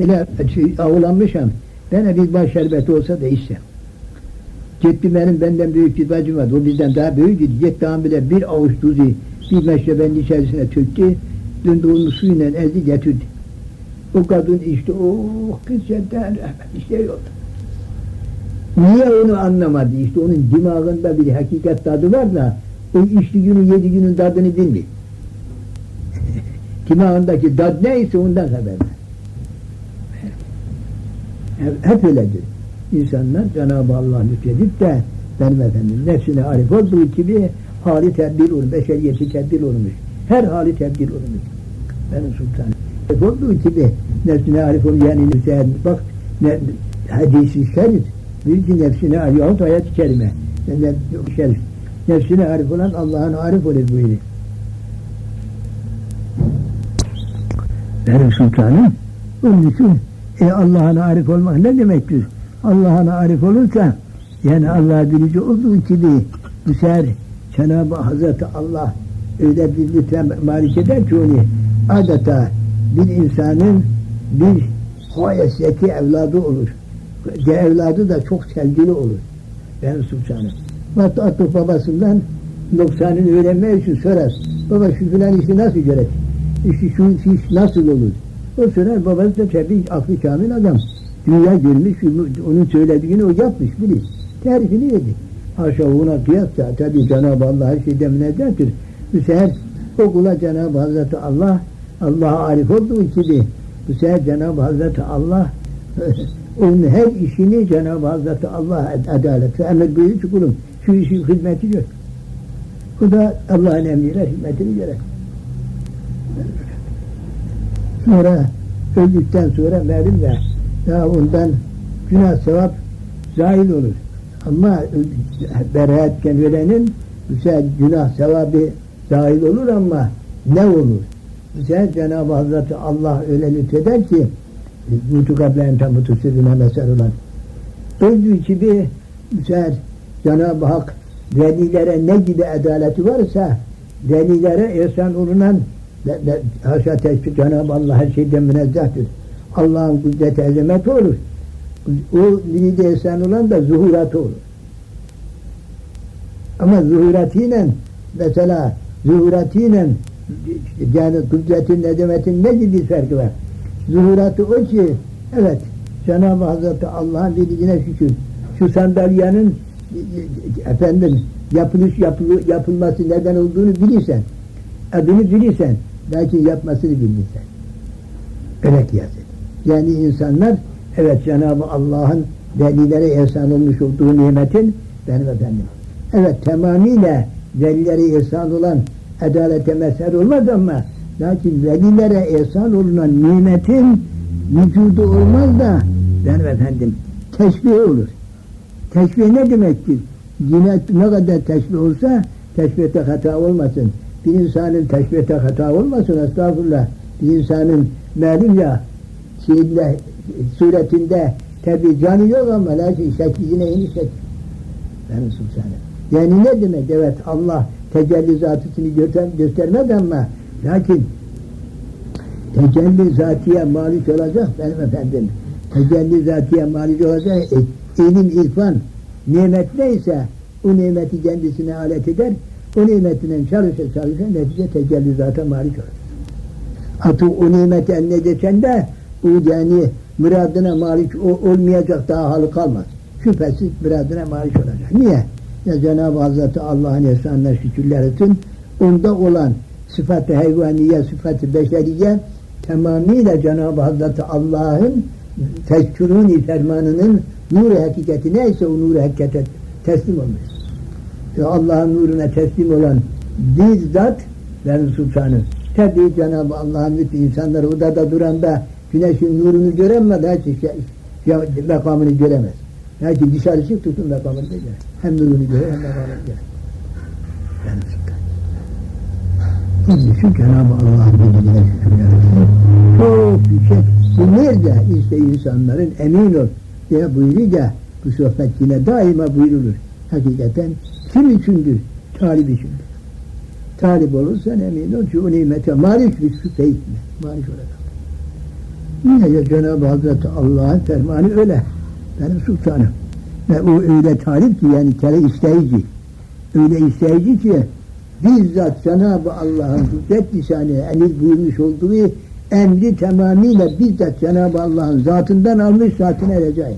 Öyle şey, avulanmışım. Bana bir baş şerbeti olsa da içsem. Gitti benim benden büyük bir bacım vardı. O bizden daha büyüktü. Gitti bile bir avuç tuzu bir meşrebenin içerisine töktü. Döndü onu suyla ezdi getirdi. O kadın işte oh kız senden bir şey yok. Niye onu anlamadı? İşte onun dimağında bir hakikat tadı var da o içti günü yedi günün tadını bilmiyor. Dimağındaki tad neyse ondan haber ver. Hep- öyledir. İnsanlar Cenab-ı Allah lütfedip de benim efendim nefsine arif olduğu gibi hali tedbir olur, beşeriyeti tedbir olmuş. Her hali tedbir olmuş. Benim sultanım. Arif olduğu gibi nefsine arif olur yani nefsine bak ne, hadisi şerif büyük ki nefsine arif yahut ayet-i kerime şerif nefsine arif olan Allah'ın arif olur buyuruyor. Benim sultanım onun için e, Allah'ın arif olmak ne demektir? Allah'ın arif olursa yani Allah bilici olduğu gibi bu sefer Cenab-ı Hazreti Allah öyle bir lütfen malik eder ki onu adeta bir insanın bir hayesiyeti evladı olur. De evladı da çok sevgili olur. Benim sultanım. Hatta atıp babasından noksanını öğrenmek için sorar. Baba şu filan işi nasıl göret? İşte şu iş nasıl olur? O sorar babası da tabii aklı kamil adam. Dünya görmüş, onun söylediğini o yapmış bilir. Tarifini yedi. Haşa ona kıyasla tabii Cenab-ı Allah her şeyden münezzehtir. Bu sefer o kula Cenab-ı Hazreti Allah Allah'a arif olduğu gibi bu sefer Cenab-ı Hazreti Allah onun her işini Cenab-ı Hazreti Allah adalet ve emir buyuruyor kulum şu işin hizmeti gör. Bu da Allah'ın emriyle hizmetini görer. Sonra öldükten sonra malum ya ya ondan günah sevap zahil olur. Ama beraatken verenin güzel günah sevabı zahil olur ama ne olur? Güzel Cenab-ı Hazreti Allah öyle lütfeder ki Mutu kablen tamutu sirrine mesel olan öldüğü gibi güzel Cenab-ı Hak velilere ne gibi adaleti varsa velilere ihsan olunan haşa teşbih Cenab-ı Allah her şeyden münezzehtir. Allah'ın kudret azameti olur. O müride ihsan olan da zuhuratı olur. Ama zuhuratiyle mesela zuhuratiyle yani kudretin azametin ne gibi farkı var? Zuhuratı o ki evet Cenab-ı Hazreti Allah'ın bildiğine şükür şu sandalyenin efendim yapılış yapılı, yapılması neden olduğunu bilirsen adını bilirsen lakin yapmasını bilmirsen öyle kıyas et. Yani insanlar evet Cenab-ı Allah'ın velilere ihsan olmuş olduğu nimetin benim efendim evet tamamıyla velilere ihsan olan adalete mezhar olmaz ama lakin velilere ihsan olunan nimetin vücudu olmaz da benim efendim teşbih olur. Teşbih ne demektir? Yine ne kadar teşbih olsa teşbihte hata olmasın. Bir insanın teşbihte hata olmasın estağfurullah. Bir insanın malum ya şeyinde, suretinde tabi canı yok ama lakin şekli yine yeni şekil. Benim sultanım. Yani ne demek? Evet Allah tecelli göster göstermez ama lakin tecelli zatiye malik olacak benim efendim. Tecelli zatiye malik olacak. E, ilim, irfan, nimet neyse o nimeti kendisine alet eder. O nimetinden çalışa çalışa netice tecelli zata malik olur. Atı o nimeti eline geçen de o yani müradına malik olmayacak daha halı kalmaz. Şüphesiz müradına malik olacak. Niye? Ya Cenab-ı Hazreti Allah'ın ehsanına şükürler etsin. Onda olan sıfat-ı hayvaniye, sıfat-ı beşeriye tamamıyla Cenab-ı Hazreti Allah'ın tezkürün fermanının nur hakikati neyse o nur hakikate teslim olmuş. Ve Allah'ın nuruna teslim olan bir zat benim sultanım. Tabi Cenab-ı Allah'ın lütfu insanlar odada duranda güneşin nurunu göremedi, hiç makamını göremez. Lakin dışarı çık tutun makamını da görer. Hem nurunu görer hem makamını görer. Benim sultanım. Onun için Cenab-ı Allah'ın bildiğine şükürler. Çok yüksek. Bu nerede? İşte insanların emin ol diye buyuruyor da bu sohbet yine daima buyurulur. Hakikaten kim içindir? Talip içindir. Talip olursan emin ol ki o nimete malik bir şüphe etme. Malik olarak. Niye ya Cenab-ı Hazreti Allah'ın fermanı öyle. Benim sultanım. Ve o öyle talip ki yani kere isteyici. Öyle isteyici ki bizzat Cenab-ı Allah'ın kudret lisanı emir buyurmuş olduğu emri tamamıyla bizzat Cenab-ı Allah'ın zatından almış zatına erecek.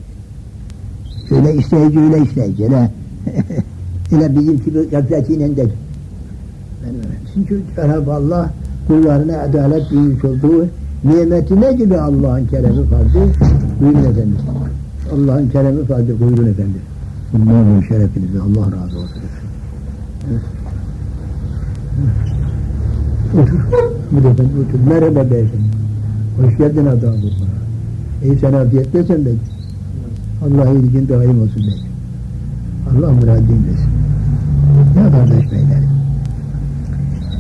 Öyle isteyici öyle isteyici. Öyle, öyle bizim gibi gafletiyle de. Benim öyle. Çünkü Cenab-ı Allah kullarına adalet buyurmuş olduğu nimetine gibi Allah'ın keremi fazlı buyurun efendim. Allah'ın keremi fazlı buyurun efendim. Bunların şerefinize Allah razı olsun. Evet. Otur. Bir ben otur. Merhaba beyefendi. Hoş geldin adam. İyi sen afiyettesin belki. Allah ilgin daim olsun belki. Allah muradin versin. Ya kardeş beyler.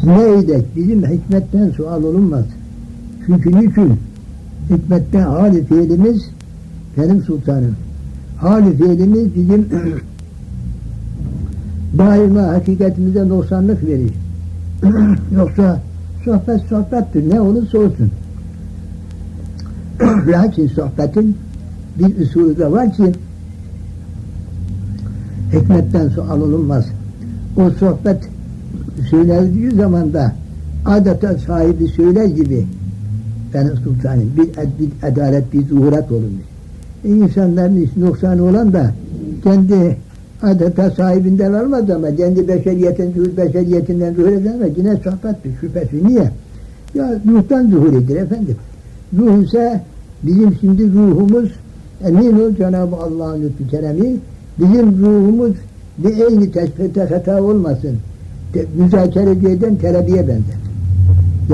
Neydi? Bizim hikmetten sual olunmaz. Çünkü niçin? Hikmetten hali fiilimiz benim sultanım. Hali fiilimiz bizim daima hakikatimize noksanlık verir. Yoksa sohbet sohbettir. Ne olursa olsun. Lakin sohbetin bir usulü de var ki hikmetten sual olunmaz. O sohbet söylendiği zaman da adeta sahibi söyler gibi benim sultanım bir, bir adalet bir zuhurat olunmuş. E, insanların noksanı olan da kendi adeta sahibinden almaz ama kendi beşeriyetin, zuhur beşeriyetinden zuhur eder ama yine sohbettir şüphesi. Niye? Ya ruhtan zuhur edir efendim. Ruh ise bizim şimdi ruhumuz emin ol Cenab-ı Allah'ın lütfu keremi bizim ruhumuz bir eyni teşbihte hata olmasın. Te, müzakere eden terabiye benzer.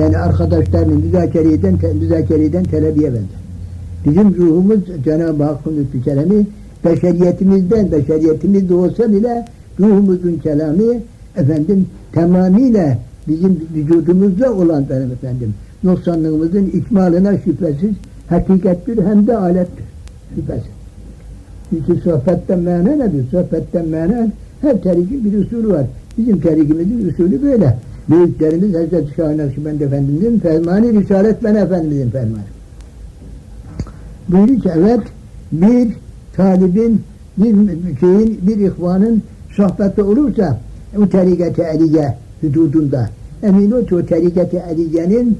Yani arkadaşlarının müzakereden, te, müzakereden terabiye benzer. Bizim ruhumuz Cenab-ı Hakk'ın lütfu keremi beşeriyetimizden, beşeriyetimiz de olsa bile ruhumuzun kelamı efendim tamamıyla bizim vücudumuzda olan benim efendim noksanlığımızın ikmalına şüphesiz hakikattir hem de alettir. Şüphesiz. Çünkü sohbetten mana nedir? Sohbetten mana her tarikin bir usulü var. Bizim tarikimizin usulü böyle. Büyüklerimiz Hazreti Şahin Akşibend Efendimizin fermanı, Risalet Ben Efendimizin fermanı. Buyuruyor ki evet bir talibin, bir şeyin, bir ihvanın sohbette olursa o tarikat-ı eliye hududunda emin ol ki o tarikat-ı eliyenin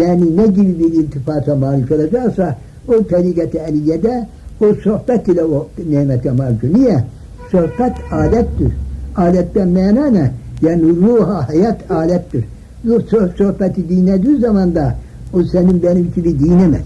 yani ne gibi bir iltifata malik olacaksa o tarikat-ı eliyede o sohbet ile o nimete malik. Niye? Sohbet alettir. Aletten mana ne? Yani ruha hayat alettir. Ruh sohbeti dinlediği zaman da o senin benim gibi dinemez.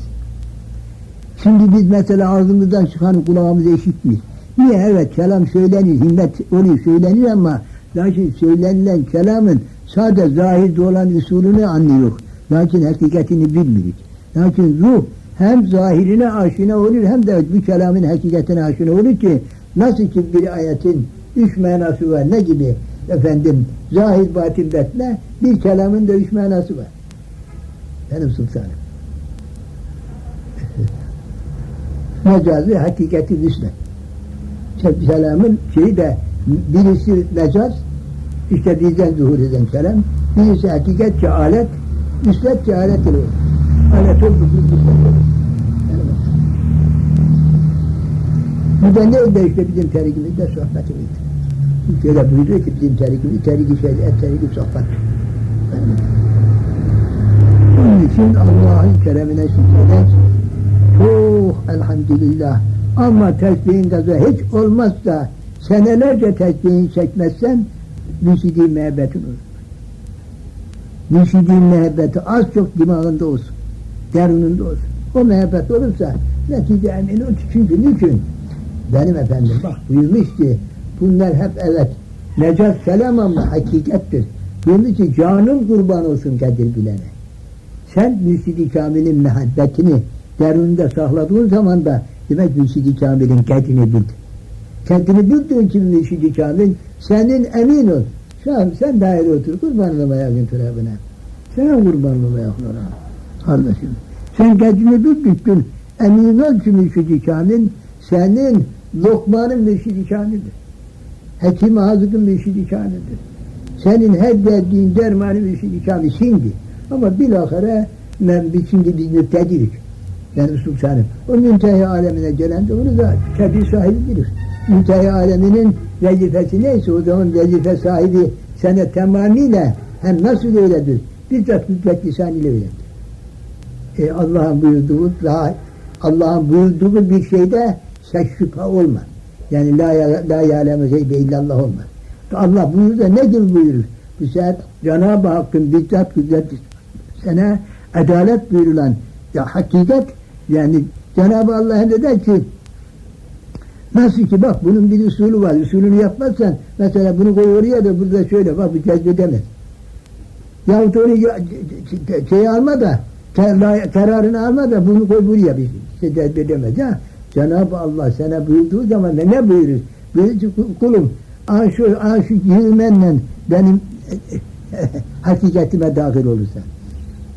Şimdi biz mesela ağzımızdan çıkan kulağımız eşitmiyor. Niye? Evet kelam söylenir, himmet oluyor söylenir ama lakin söylenilen kelamın sade zahirde olan usulünü anlıyor. Lakin hakikatini bilmiyor. Lakin ruh hem zahirine aşina olur hem de bu kelamın hakikatine aşina olur ki nasıl ki bir ayetin üç manası var ne gibi efendim zahir batin betne bir kelamın da üç manası var. Benim sultanım. Mecazi hakikati misle. Kelamın şeyi de birisi mecaz işte bizden zuhur eden kelam birisi hakikat ki alet müslet ki alet olur. Alet oldu Bu da neydi işte bizim terikimizde sohbetimiz. Şöyle buyuruyor ki bizim terikimiz, teriki şey, et teriki sohbet. Onun için Allah'ın keremine şükrederiz. Çok elhamdülillah. Ama tesbihin de hiç olmazsa senelerce tesbihin çekmezsen müşidi muhabbetin olur. Müşidi muhabbeti az çok dimağında olsun. Derununda olsun. O muhabbet olursa netice emin ol. Çünkü niçin? Benim efendim bak buyurmuş ki bunlar hep evet necas kelam ama hakikattir. Buyurmuş ki canım kurban olsun Kadir bilene. Sen müşidi kamilin muhabbetini derununda sakladığın zaman da demek müşidi kamilin kendini bildin. Kendini bildiğin için müşidi kamil senin emin ol. An sen daire otur kurban olamaya gün tarafına. Sen kurban olamaya kullara. Kardeşim. Sen kendini bildin emin ol ki müşidi kamil senin lokmanın mürşidi kamildir. Hekim ağzının mürşidi kamildir. Senin her derdin dermanı mürşidi kamil şimdi. Ama bilahare ben şimdi biz müptedirik. benim sultanım. O müntehi alemine gelen de onu da kendi sahibi bilir. Müntehi aleminin vazifesi neyse o zaman vazife sahibi sana tamamıyla hem nasıl öyledir? Bizzat hüccet lisanıyla öyledir. E, Allah'ın buyurduğu daha Allah'ın buyurduğu bir şeyde şek şüphe olmaz. Yani la, la yâlemu geybe illallah olmaz. Allah buyurur da ne gibi buyurur? Bu sefer Cenab-ı Hakk'ın bizzat kudret sana adalet buyurulan ya hakikat yani Cenab-ı Allah ne der ki nasıl ki bak bunun bir usulü var. Usulünü yapmazsan mesela bunu koy oraya da burada şöyle bak bu cezbedemez. Yahut onu şey alma da kararını alma da bunu koy buraya bir şey cezbedemez ha. Cenab-ı Allah sana buyurduğu zaman da ne buyurur? Ki kulum an şu, an şu yürümenle benim hakikatime dahil olursan.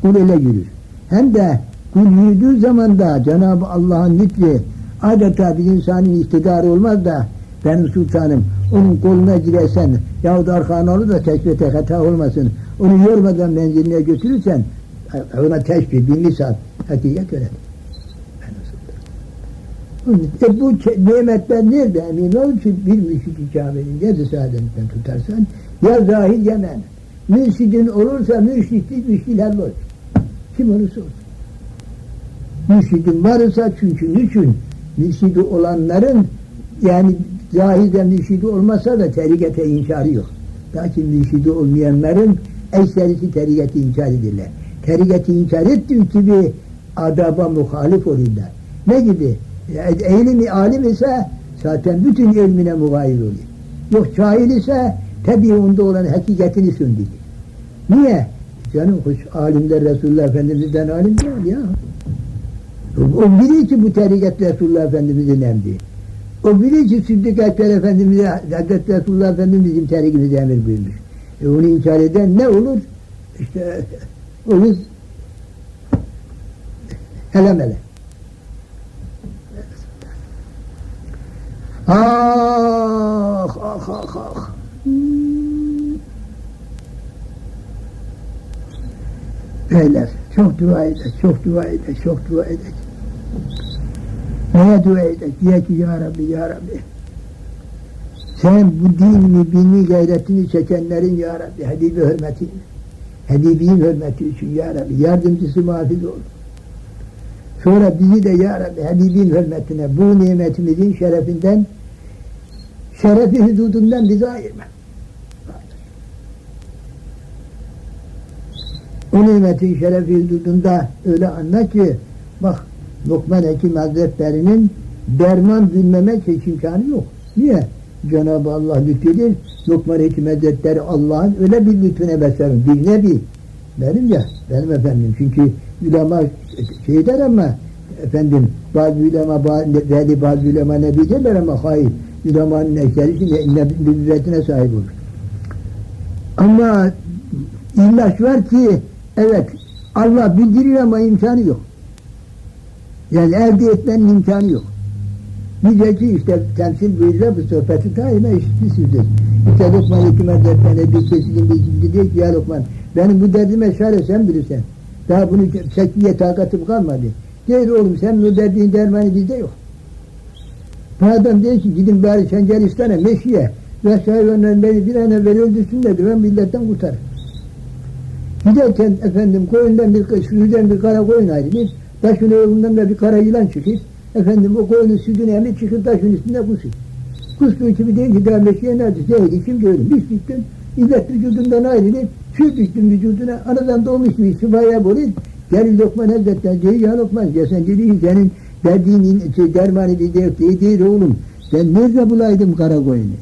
Kul öyle yürür. Hem de kul yürüdüğü zaman da Cenab-ı Allah'ın lütfi adeta bir insanın iktidarı olmaz da benim sultanım onun koluna girersen yahut arkana olur da teşbihte hata olmasın. Onu yormadan menziline götürürsen ona teşbih, bin lisan hakikat öyle. E bu nimetler nerede emin ol ki bir müşrik-i Kabe'nin ya saadetinden tutarsan ya zahir ya men. Mürşidin olursa mürşitlik müşkil hallolur. Kim olursa olsun. Mürşidin varsa çünkü niçin? Mürşidi olanların yani zahirde mürşidi olmasa da terikete inkarı yok. Lakin mürşidi olmayanların ekserisi teriketi inkar edirler. Teriketi inkar ettiği gibi adaba muhalif olurlar. Ne gibi? Eğilimi alim ise zaten bütün ilmine mugayir oluyor. Yok cahil ise tabi onda olan hakikatini söndürür. Niye? Canım hoş alimler Resulullah Efendimiz'den alim değil ya. O, biliyor ki bu tarikat Resulullah Efendimiz'in emri. O biliyor ki Sıddık Ekber Efendimiz'e Hazreti Resulullah Efendimiz bizim tarikimize emir buyurmuş. E onu inkar eden ne olur? İşte olur helemele. Ah ah ah ah. Beyler çok dua edek, çok dua edek, çok dua edek. Neye dua edek? Diye ki Ya Rabbi, Ya Rabbi. Sen bu dinini, binni gayretini çekenlerin Ya Rabbi, Habibi hürmeti, Habibin hürmeti için Ya Rabbi, yardımcısı muhafiz ol. Sonra bizi de Ya Rabbi, Habibin hürmetine, bu nimetimizin şerefinden, şerefi hududundan bizi ayırma. O nimetin şerefi hududunda öyle anla ki bak Lokman Hekim Hazretleri'nin derman bilmemek hiç yok. Niye? Cenab-ı Allah lütfedir. Lokman Hekim Hazretleri Allah'ın öyle bir lütfüne beserim. Bir nebi. Benim ya, benim efendim. Çünkü ulema şey der ama efendim bazı ulema veli bazı ulema nebi derler ama hayır. Ulemanın ekserisi nübüvvetine sahip olur. Ama ilaç var ki evet Allah bildiriyor ama imkanı yok. Yani elde etmenin imkanı yok. Nice ki işte temsil buyuruyor bu sohbeti daima işitmişizdir. İşte Lokman Hikmet Hazretleri bir kesilin bir cimdi diyor ki ya Lokman benim bu derdime çare sen bilirsen. Daha bunu çekmeye takatım kalmadı. Değil oğlum sen o derdiğin dermanı bizde yok. Adam diyor ki gidin bari Çengelistan'a meşiye ve hayvanların beni bir an evvel öldürsünler de ben milletten kurtarım. Giderken efendim koyundan bir sürüden bir kara koyun ayrılır. Taşın yolundan da bir kara yılan çıkır. Efendim o koyunun sütünü emir çıkır taşın üstünde kusur. Kustuğu gibi değil ki derleşiye nerede? Değildi kim gördüm. Bir sıktım. İllet vücudundan ayrılır. Şu düştüm vücuduna. Anadan doğmuş bir sıvaya bulur. Gel Lokman Hazretleri diyor ya Lokman ya sen dedi senin derdiğin şey, dermanı bir değil, değil, değil oğlum. Ben nerede bulaydım kara koyunu?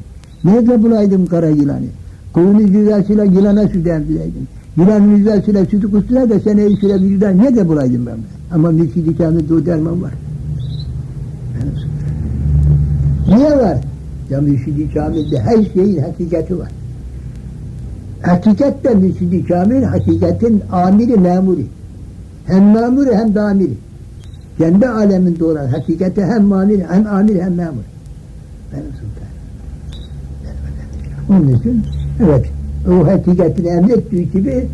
Nerede bulaydım kara yılanı? Koyunu yüzesiyle yılana süt emzireydim. Yılanın yüzesiyle sütü kustura da seni işire vicdan ne de bulaydım ben. Ama mürşidi kamil o derman var. Niye var? Ya mürşidi kamilde her şeyin hakikati var. Hakikat de mürşidi kamil, hakikatin amiri memuri. Hem memuri hem de amiri. Kendi aleminde olan hakikate hem mamir, hem amir hem memur. Benim sultanım. Onun için evet o hakikatini emrettiği gibi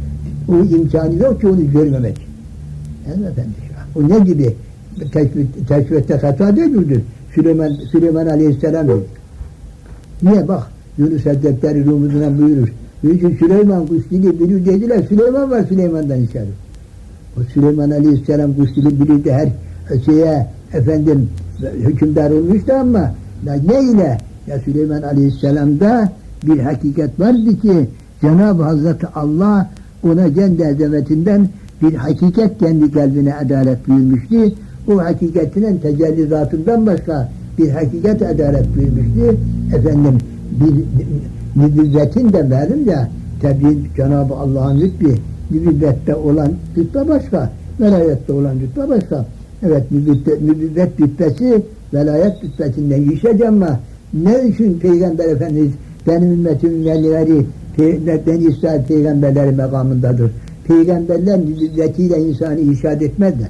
o imkanı yok ki onu görmemek. Yani efendim o ne gibi teşvik, teşvikte hata değildir. Süleyman, Süleyman Aleyhisselam dedi. Niye bak Yunus Hazretleri Rumuzuna buyurur. Çünkü Süleyman kuşlili bilir dediler. Süleyman var Süleyman'dan içeri. O Süleyman Aleyhisselam kuşlili bilirdi her şeye efendim hükümdar olmuştu ama ne ile? Ya Süleyman Aleyhisselam'da bir hakikat vardı ki Cenab-ı Hazreti Allah ona kendi azametinden bir hakikat kendi kalbine adalet buyurmuştu. O hakikatinin tecellizatından başka bir hakikat adalet buyurmuştu. Efendim bir nübüvvetin de malumca tabi Cenab-ı Allah'ın lütfi nübüvvette olan rütbe başka, velayette olan rütbe başka. Evet nübüvvet, rütbesi velayet rütbesinden yüksek ama ne için Peygamber Efendimiz benim ümmetimin velileri ben İsrail peygamberleri makamındadır. Peygamberler nübüvvetiyle insanı irşad etmezler.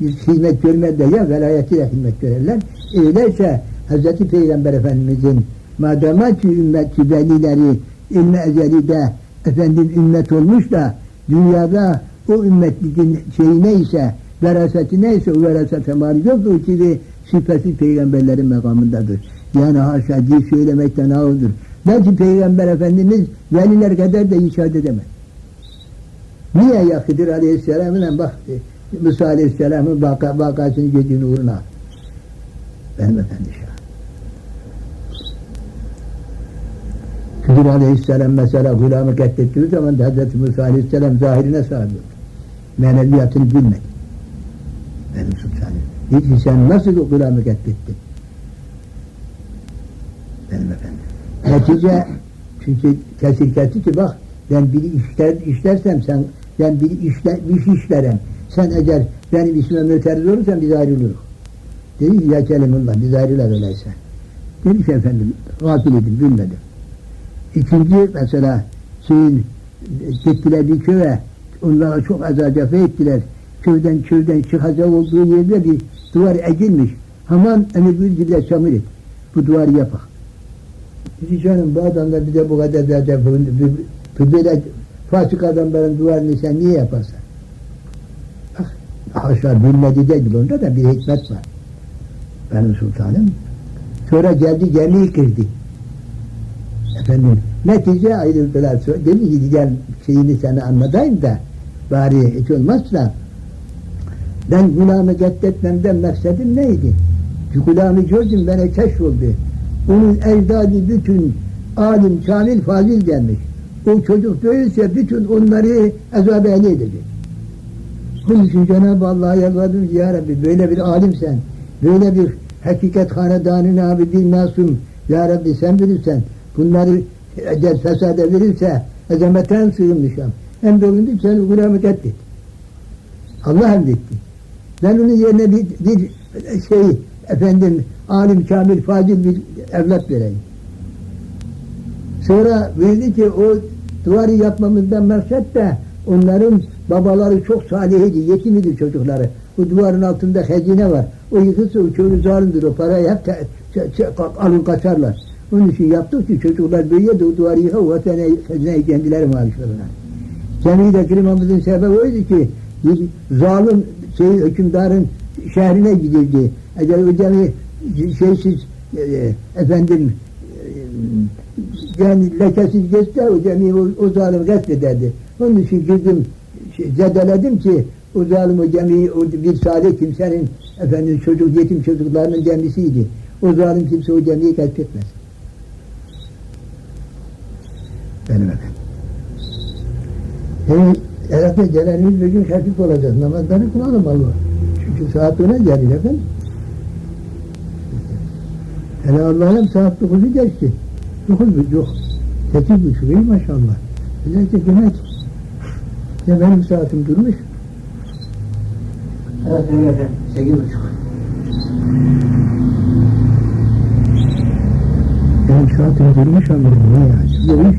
Hizmet görmezler ya velayetiyle hizmet görürler. Öyleyse Hz. Peygamber Efendimizin madama ki ümmet velileri ilmi ezelide efendim ümmet olmuş da dünyada o ümmetlikin şeyi neyse veraseti neyse o verasete malik yok o gibi şüphesiz peygamberlerin makamındadır. Yani haşa diye söylemekten ağırdır. Belki peygamber efendimiz veliler kadar da işaret edemez. Niye ya Hıdır aleyhisselamın bak Musa aleyhisselamın vaka, vakasını gözünün uğruna benim efendi şah. Hıdır aleyhisselam mesela gulamı katlettiği zaman da Hz. Musa aleyhisselam zahirine sağlıyor. Meneviyatını bilmedi. Benim sultanım. Hiç sen nasıl o gulamı katlettin? Benim efendim. Netice çünkü kesir ketti ki bak ben bir işler, işlersem sen ben bir işle, bir şey işlerim. Sen eğer benim ismime müterriz olursan biz ayrılırız. Dedi ki ya kelimullah biz ayrılar öyleyse. Dedi efendim gafil edin bilmedim. İkinci mesela şeyin gittiler bir köye onlara çok azacafe ettiler. Köyden köyden çıkacak olduğu yerde bir duvar ekilmiş. Hemen emir buyurdular çamur et. Bu duvarı yapak. Dedi canım bu adamlar bir bu kadar zaten böyle fasık adamların duvarını sen niye yaparsın? Bak, haşa bilmedi değil bunda da bir hikmet var. Benim sultanım. Sonra geldi gemiyi kırdı. Efendim netice ayrıldılar. Dedi ki gel şeyini sana anlatayım da bari hiç olmazsa ben gulamı katletmemden maksadım neydi? Gulamı gördüm bana keşfoldu. Onun ecdadı bütün alim, kamil, fazil gelmiş. O çocuk böylese bütün onları azab ehli edecek. Bunun için Cenab-ı Allah'a yalvardım Ya Rabbi böyle bir alimsen, böyle bir hakikat hanedanın abi bir masum Ya Rabbi sen bilirsen bunları eğer fesade verirse ezametten sığınmışım. Hem de olunca sen gulamı katlet. Allah emretti. Ben onun yerine bir, bir şey efendim alim, kamil, fazil bir evlat vereyim. Sonra bildi ki o duvarı yapmamızdan maksat da onların babaları çok salihiydi, yetim idi çocukları. Bu duvarın altında hazine var. O yıkılsa o çoğu zalimdir, o parayı hep alın kaçarlar. Onun için yaptık ki çocuklar duvarı yıkar, o sene hazineyi kendileri maaşlarına. Camiyi de kırmamızın sebebi oydu ki zalim şey, hükümdarın şehrine gidildi. Eğer o cami şeysiz e, efendim e, yani lekesiz geçse o camiyi o, o zalim gaslederdi. Onun için girdim şey, zedeledim ki o zalim o camiyi o bir salih kimsenin efendim çocuk yetim çocuklarının cemisiydi. O zalim kimse o camiyi gasletmez. Benim efendim. Yani herhalde Celalimiz bir gün hafif olacak. Namazları kılalım Allah. Çünkü saat ona gelir efendim. Hele Allah'ım saat 9'u geçti. 9 buçuk. 8 buçuk iyi maşallah. Özellikle demek. Ya benim saatim durmuş. Evet, evet. Sekiz buçuk. Benim saatim durmuş Allah'ım ne ya? Ya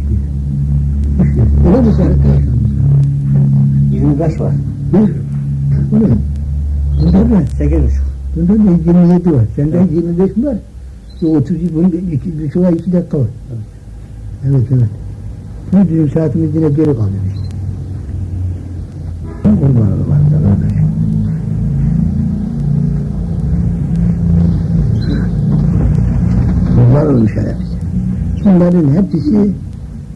Öyle mi sen? 25 var. Ne? Öyle mi? Bunlar ne? 8 buçuk. Bunda da 27 var. Sende evet. 25 mi var? 30, bunun 2 buçuk var, 2 dakika var. Evet, evet. evet. Bu düğün saatimiz yine geri kalıyor işte. Kurban olayım da kardeşim. Kurban olmuş hele bize. Bunların hepsi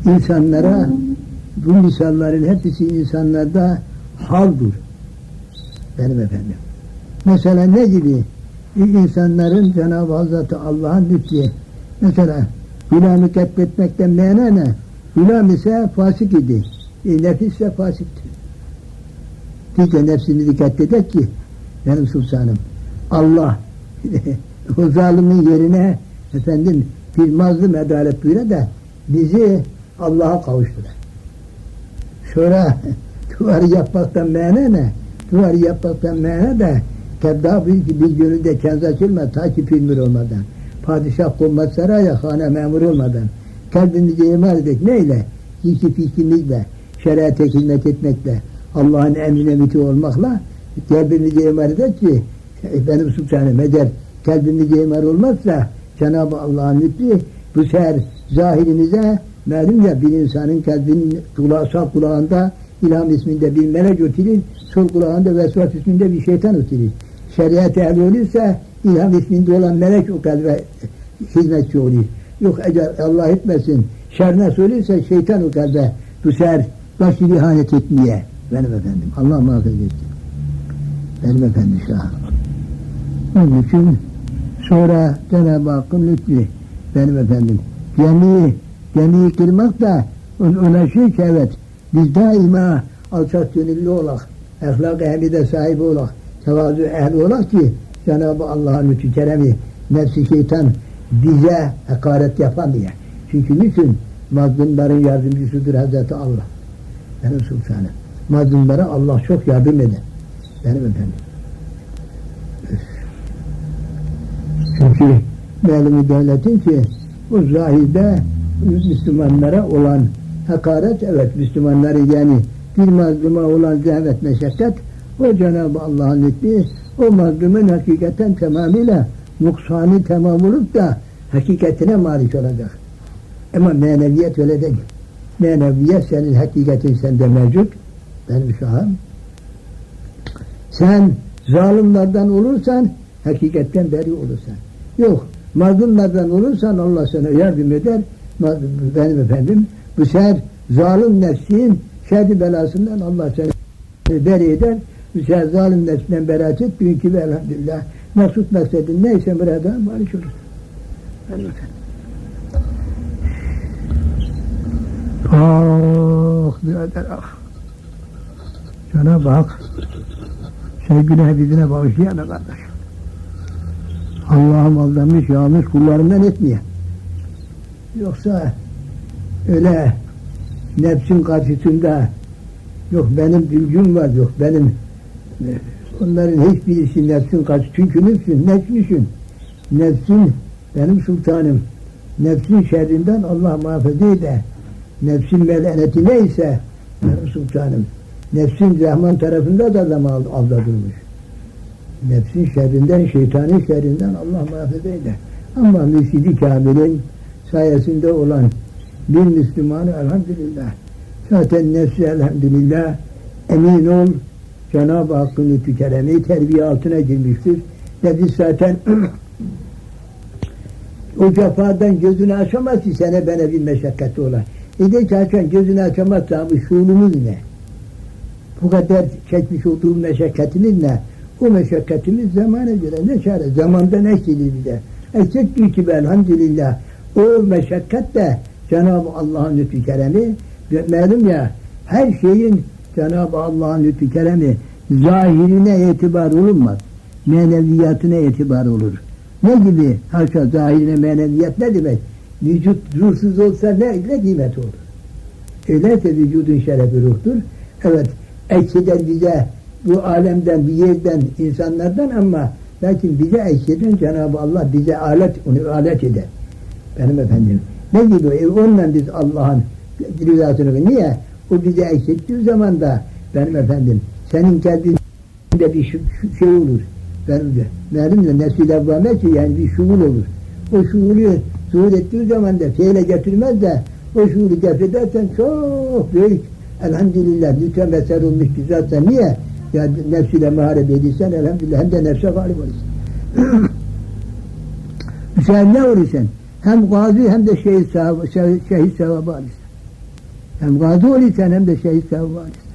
insanlara, bu misallerin hepsi insanlarda haldur. Benim efendim. Mesela ne gibi? İnsanların Cenab-ı Hazreti Allah'ın lütfi. Mesela Gülamı katletmekten meyne ne? Gülam ise fasık idi. E, nefis ise fasiktir. Biz de nefsini dikkat edek ki benim sultanım Allah o zalimin yerine efendim bir mazlum adalet buyura da bizi Allah'a kavuştular. Sonra duvarı yapmaktan meyne ne? Duvarı yapmaktan meyne de kedda bir, bir gönülde kenz açılma ta ki pilmir olmadan. Padişah konmaz saraya hane memur olmadan. Kalbimizi imal edek neyle? İki fikrimizle, şeriate hizmet etmekle, Allah'ın emrine müti olmakla kalbimizi imal edek ki benim sultanım eder kalbimizi imal olmazsa Cenab-ı Allah'ın lütfi bu sefer zahirimize malum ya bir insanın kalbinin kulağı, sağ kulağında İlham isminde bir melek ötülür, sol kulağında Vesvas isminde bir şeytan ötülür. Şeriat ehli olursa İlham isminde olan melek o kalbe hizmetçi olur. Yok eğer Allah etmesin, şer nasıl olursa şeytan o kalbe bu sefer başı ihanet etmeye. Benim efendim, Allah muhafaza etsin. Benim efendim şahım. Onun için sonra Cenab-ı Hakk'ın lütfi benim efendim. Gemiyi, gemiyi kırmak da ona şey ki evet biz daima alçak gönüllü olak, ahlak ehli sahibi olak, tevazu ehli olak ki Cenab-ı Allah'ın lütfu keremi nefsi şeytan bize hakaret yapamıyor. Çünkü niçin? Mazlumların yardımcısıdır Hazreti Allah. Benim sultanım. Mazlumlara Allah çok yardım eder. Benim efendim. Çünkü malum devletin ki bu zahide Müslümanlara olan hakaret evet Müslümanları yani bir mazluma olan zahmet meşakkat o Cenab-ı Allah'ın lütfi o mazlumun hakikaten tamamıyla nuksani tamam olup da hakikatine malik olacak. Ama meneviyet öyle değil. Meneviyet senin hakikatin sende mevcut. Benim şahım. Sen zalimlerden olursan hakikatten beri olursan. Yok mazlumlardan olursan Allah sana yardım eder. Benim efendim bu sefer zalim nefsin şerri belasından Allah seni beri eder. Bu sefer zalim nefsinden beraat et. Bugünkü ve elhamdülillah maksut maksadın neyse burada malik olur. Benim efendim. Ah birader ah. Cenab-ı Hak sevgili Habibine bağışlayan kardeş. Allah'ım aldanmış yanlış kullarından etmiyor. Yoksa öyle nefsin karşısında yok benim bilgim var yok benim onların hiçbirisi nefsin karşı çünkü nefsin nefsin nefsin benim sultanım. Nefsin şerrinden Allah muhafaza eder nefsin melaneti neyse benim sultanım. Nefsin Rahman tarafında da adam aldatılmış nefsin şerrinden şeytanın şerrinden Allah muhafaza eder ama mürşidi kamilin sayesinde olan bir Müslümanı elhamdülillah zaten nefsi elhamdülillah emin ol Cenab-ı Hakk'ın lütfü keremi terbiye altına girmiştir. Nefis zaten o cefadan gözünü açamaz ki sana bana bir meşakkatli olan. E de ki açan gözünü açamazsa bu şuurumuz ne? Bu kadar çekmiş olduğum meşakkatimiz ne? O meşakkatimiz zamana göre ne çare? Zamandan eksilir bize. Eksiktir ki elhamdülillah o meşakkat de Cenab-ı Allah'ın lütfü keremi malum ya her şeyin Cenab-ı Allah'ın lütfü keremi zahirine itibar olunmaz. Meneviyatına itibar olur. Ne gibi? Haşa zahirine meneviyat ne demek? Vücut ruhsuz olsa ne, ne kıymet olur? Öyleyse vücudun şerefi ruhtur. Evet, eksiden bize bu alemden, bir yerden, insanlardan ama lakin bize eksiden Cenab-ı Allah bize alet, onu alet eder. Benim efendim. Ne gibi? E, onunla biz Allah'ın rızasını niye? O bize eksilttiği zaman da benim efendim senin kalbinde bir şey olur. Benim de. Benim de nefsi levvamet yani bir şuur olur. O şuuru zuhur ettiği zaman da fiile getirmez de o şuuru defedersen çok büyük elhamdülillah lütfen veser olmuş zatsa niye? Ya nefsiyle muharebe edilsen elhamdülillah hem de nefse galip olursun. Sen ne olursun? Hem gazi hem de şehit sevabı, şehit, şehit sevabı alırsın. Hem gazi olursan hem de şehit sevabı alırsın.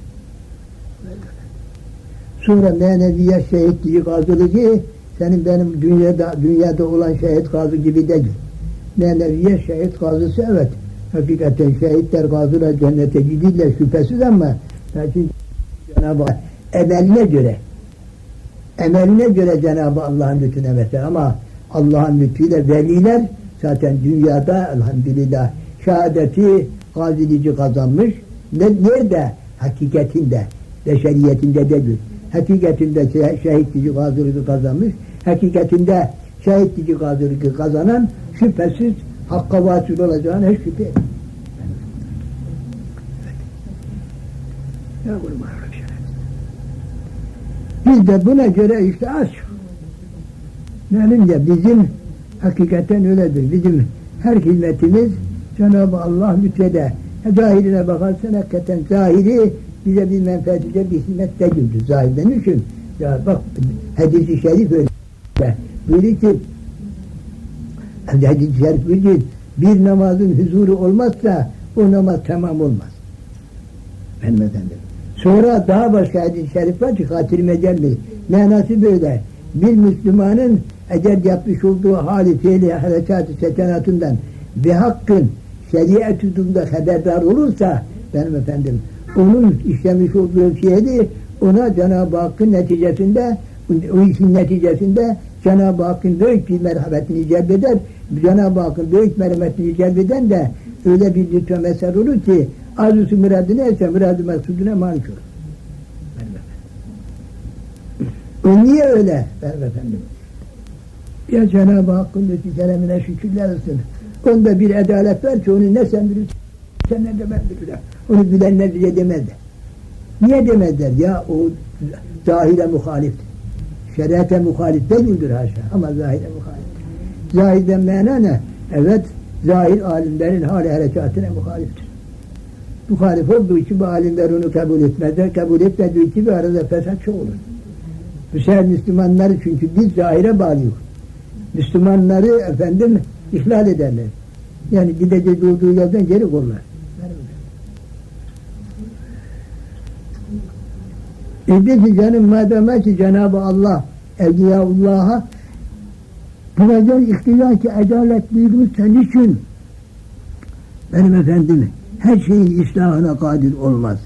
Sonra meneviye şehitliği gazılığı senin benim dünyada dünyada olan şehit gazı gibi değil. Meneviye şehit gazısı evet. Hakikaten şehitler gazılar cennete gidirler şüphesiz ama lakin Cenab-ı Hak emeline göre emeline göre Cenab-ı Allah'ın lütfüne mesela ama Allah'ın lütfuyla veliler zaten dünyada elhamdülillah şehadeti gazilici kazanmış. Ne, nerede? Hakikatinde, beşeriyetinde değil. Hakikatinde şeh- şehitlici gazilici kazanmış. Hakikatinde şehitlici gazilici kazanan şüphesiz hakka vasıl olacağına hiç şüphe yok. Ya kurban. Biz de buna göre işte çok. Meğerince bizim hakikaten öyledir. Bizim her hizmetimiz Cenab-ı Allah lütfeder. Ha, Zahirine bakarsan hakikaten zahiri bize bir menfaatice bir hizmet değildir zahirden için. Ya bak hadis-i şerif öyle. Buyuruyor ki hadis-i şerif buyuruyor bir namazın huzuru olmazsa o namaz tamam olmaz. Benim efendim. Sonra daha başka hadis-i şerif var ki hatırıma gelmiyor. Manası böyle. Bir Müslümanın eğer yapmış olduğu hali, fiili, harekatı, sekenatından ve hakkın şeriat hududunda haberdar olursa benim efendim onun işlemiş olduğu fiili ona Cenab-ı Hakk'ın neticesinde o işin neticesinde Cenab-ı Hakk'ın büyük bir merhametini celbeder. Cenab-ı Hakk'ın büyük merhametini celbeden de öyle bir lütfen meser olur ki arzusu muradı neyse muradı meksuduna malik olur. O niye öyle? Efendim. Ya Cenab-ı Hakk'ın lütfü keremine şükürler olsun. Onda bir adalet var ki onu ne sen bilirsin, sen ne de ben. Onu bilenler bile demezler. Niye demezler? Ya o zahire muhaliftir. Şeriate muhalif değildir haşa ama zahire muhaliftir. Zahirden mana ne? Evet, zahir alimlerin hali harekatine muhaliftir. Muhalif olduğu için bu alimler onu kabul etmezler. Kabul etmediği için bir arada fesat çok olur. Bu sefer Müslümanları çünkü biz zahire bağlıyoruz. Müslümanları efendim ihlal ederler. Yani gidecek olduğu yoldan geri korlar. Dedi ki canım madem ki Cenab-ı Allah Evliyaullah'a buna gel ihtiyar ki adaletliğimiz senin için benim efendim her şeyin islahına kadir olmaz.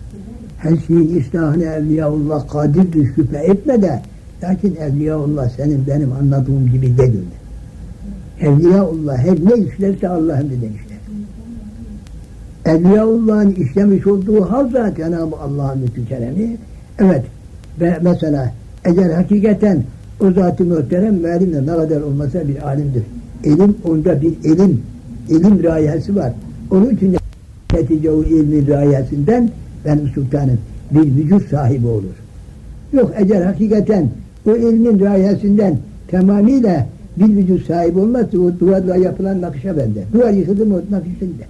Her şeyin islahına Evliyaullah kadirdir şüphe etme de lakin Evliyaullah senin benim anladığım gibi değil. Evliyaullah her ne işlerse Allah emriden işler. Evliyaullah'ın işlemiş olduğu halda Cenab-ı Allah'ın lütfü keremi evet ve mesela eğer hakikaten o zat-ı muhterem mealim de ne kadar olmasa bir alimdir. İlim onda bir ilim, ilim rayesi var. Onun için netice o ilmin rayesinden benim sultanım bir vücut sahibi olur. Yok eğer hakikaten o ilmin rayesinden tamamıyla bir vücut sahibi olmazsa o duvarla yapılan nakışa bende. Duvar yıkıldı mı o nakışa gider.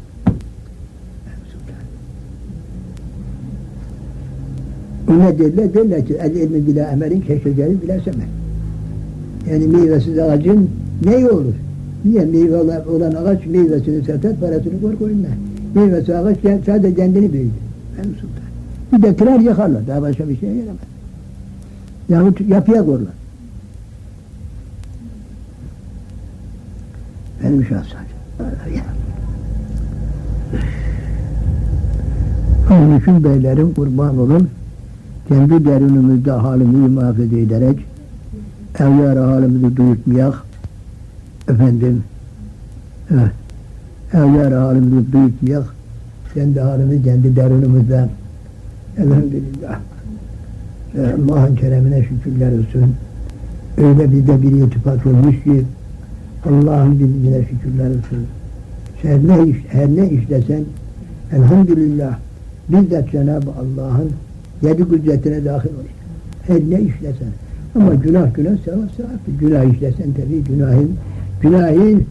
Ona derler, derler ki el ilmi bila emelin keşfeceli bila semer. Yani meyvesiz ağacın ne olur? Niye meyve olan, ağaç meyvesini satar, parasını koy koyunlar. Meyvesi ağaç sadece kendini büyüdü. Benim sultan. Bir de kırar yakarlar, daha başka bir şey yaramaz. Yahut yapıya korlar. Benim şahsen. Onun için beylerim kurban olun. Kendi derinimizde halimizi muhafaza ederek evliya halimizi duyutmayak efendim evet, evliya halimizi duyutmayak kendi halimizi kendi derinimizde elhamdülillah Ee, Allah'ın keremine şükürler olsun öyle bizde bir iltifat olmuş ki Allah'ın bilgine şükürler olsun her ne, iş, her ne işlesen elhamdülillah bizzat Cenab-ı Allah'ın yedi kudretine dahil oluyor. Her ne işlesen. Ama günah günah sevap sevap. Günah işlesen tabii günahın günahın